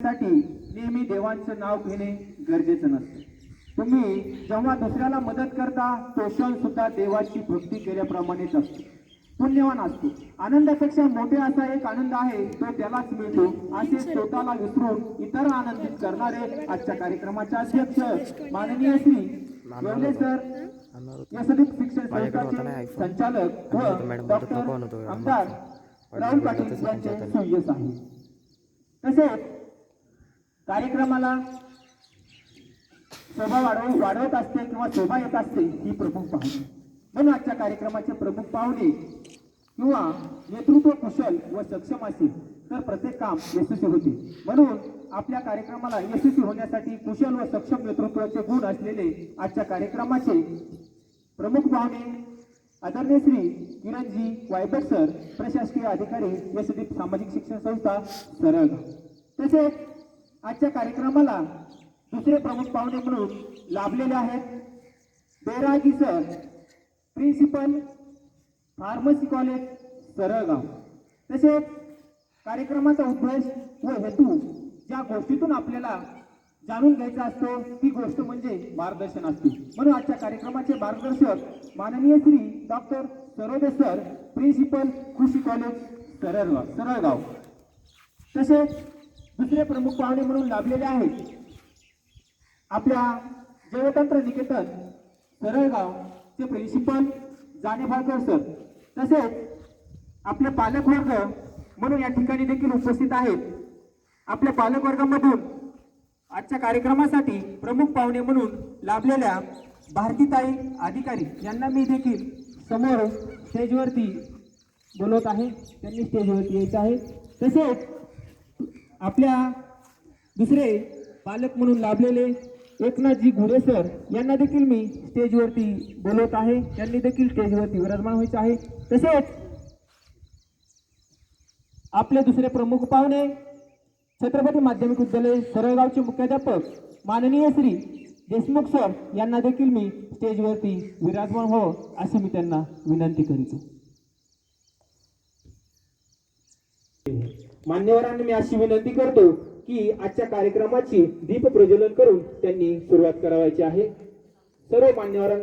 साठी नेहमी देवांचं नाव घेणे गरजेचं नसतं. तुम्ही जेव्हा दुसऱ्याला मदत करता तो क्षण सुद्धा देवाची भक्ती केल्याप्रमाणेच असतो. पुण्यवान असतो. आनंदापेक्षा मोठे असा एक आनंद आहे तो त्यालाच मिळतो. असे स्वतःला विसरून इतर आनंदित करणारे आजच्या कार्यक्रमाचे अध्यक्ष माननीय श्री येवले सर यशदीप शिक्षण संस्थाचे संचालक व डॉक्टर आमदार राहुल पाटील यांचे त्यांच्या सुयश आहे. तसेच कार्यक्रमाला शोभा वाढवून वाढवत असते किंवा शोभा येत असते ही प्रमुख पाहुणे. म्हणून आजच्या कार्यक्रमाचे प्रमुख पाहुणे किंवा नेतृत्व कुशल व सक्षम असेल तर प्रत्येक काम यशस्वी होते. म्हणून आपल्या कार्यक्रमाला यशस्वी होण्यासाठी कुशल व सक्षम नेतृत्वाचे गुण असलेले आजच्या कार्यक्रमाचे प्रमुख पाहुणे आदरणीय श्री किरणजी वायबट सर प्रशासकीय अधिकारी यशदीप सामाजिक शिक्षण संस्था सरळ तसेच आजच्या कार्यक्रमाला दुसरे प्रमुख पाहुणे म्हणून लाभलेले आहेत Bairagi sir principal pharmacy college Saralgaon. तसेच कार्यक्रमाचा उद्देश व हेतू ज्या गोष्टीतून आपल्याला जाणून घ्यायचा असतो ती गोष्ट म्हणजे मार्गदर्शन असते. म्हणून आजच्या कार्यक्रमाचे मार्गदर्शक माननीय Shri doctor Sarode sir principal कृषी कॉलेज सरळगाव सरळगाव. तसेच दुसरे प्रमुख पाहुणे म्हणून लाभलेले आहेत. आपल्या जैवतंत्र निकेतन सरळगाव चे प्रिन्सिपल जानेभाळकर सर. तसेच आपले पालकवर्ग म्हणून या ठिकाणी देखील उपस्थित आहेत. आपल्या पालकवर्गामधून आजच्या कार्यक्रमासाठी प्रमुख पाहुणे म्हणून लाभलेल्या भारतीताई अधिकारी यांना मी देखील समोर स्टेजवरती बोलवत आहे. त्यांनी स्टेजवरती यायचं आहे. तसेच आपल्या दुसरे पालक म्हणून लाभलेले एकनाथजी घुरे सर यांना देखील मी स्टेजवरती बोलवत आहे. त्यांनी देखील स्टेजवरती विराजमान व्हायचं आहे. तसेच आपले दुसरे प्रमुख पाहुणे छत्रपती माध्यमिक विद्यालय सरळगावचे मुख्याध्यापक माननीय श्री देशमुख सर यांना देखील मी स्टेजवरती विराजमान हो अशी मी त्यांना विनंती करीतो मान्यवरांनी मी अशी विनंती करतो की आजच्या कार्यक्रमाची दीप प्रज्वलन करून त्यांनी सुरुवात करावायची आहे. सर्व मान्यवरांना